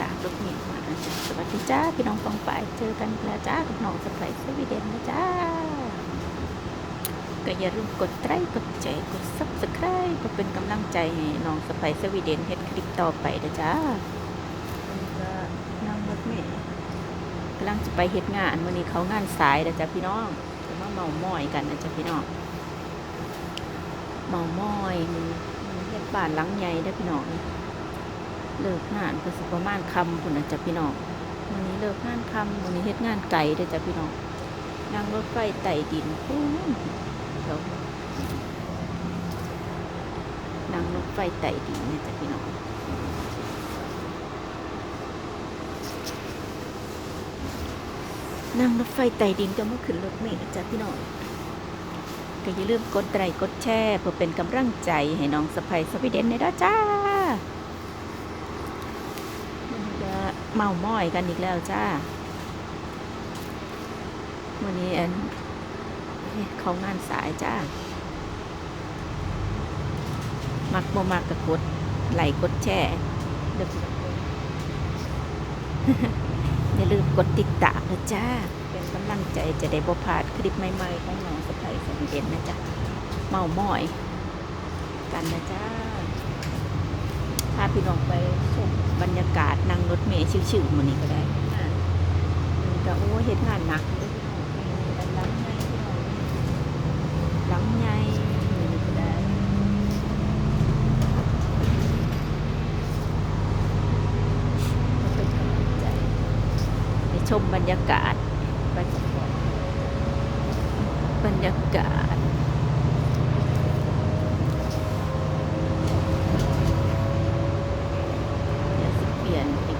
จากรถเมล์มานะจ๊ะสวัสดีจ้าพี่น้องฟองไปเจอกันแล้วจ้ากับน้องสไปซ์สวีเดนนะจ้าก็อย่าลืมกดไลค์กดแชร์กดซับสไครต์เพื่อเป็นกำลังใจให้น้องสไปซ์สวีเดนเฮ็ดคลิปต่อไปนะจ้าก็นั่งรถเมล์กำลังจะไปเฮ็ดงานวันนี้เขางานสายนะจ๊ะพี่น้องจะมาเมามอยกันนะจ๊ะพี่น้องเมามอยมันมันเฮ็ดบ้านหลังใหญ่เด้พี่น้อง เลิกงานก็สิประมาณคำพุ่นนะจ๊ะพี่น้องวันนี้เลิกงานคำวันนี้เฮ็ดงานไก่เด้อจ้ะพี่น้องนั่งรถไฟไต่ดินพุ่นเดี๋ยวนั่งรถไฟไต่ดินเนี่ยจ้ะพี่น้องนั่งรถไฟไต่ดินก็มาขึ้นรถเมล์นะจ้ะพี่น้องก็อย่าลืมกดไลค์กดแชร์เพื่อเป็นกำลังใจให้น้องสะพายสวีเดนในด้อจ้า มันจะ เมาม้อยกันอีกแล้วจ้าวันนี้อันเขางานสายจ้า มักบ่มักกะกดไหลกดแชร์เด้ออย่าลืมกดติดตามนะจ้า เป็นกำลังใจจะได้บ่พลาดคลิปใหม่ๆของน้องสไปซ์สวีเดนนะจ๊ะเมาม้อย กันนะจ้าพาพี่น้องไป บรรยากาศนั่งรถเมล์ชิวๆมันนี้ก็ได้อ่ามันก็โอ้เฮ็ดงานหนักเลยพี่น้องมีแต่หลังใหญ่พี่น้องหลังใหญ่มื้อนี้ก็ได้ก็เป็นกำลังใจไปชมบรรยากาศไปบรรยากาศ เ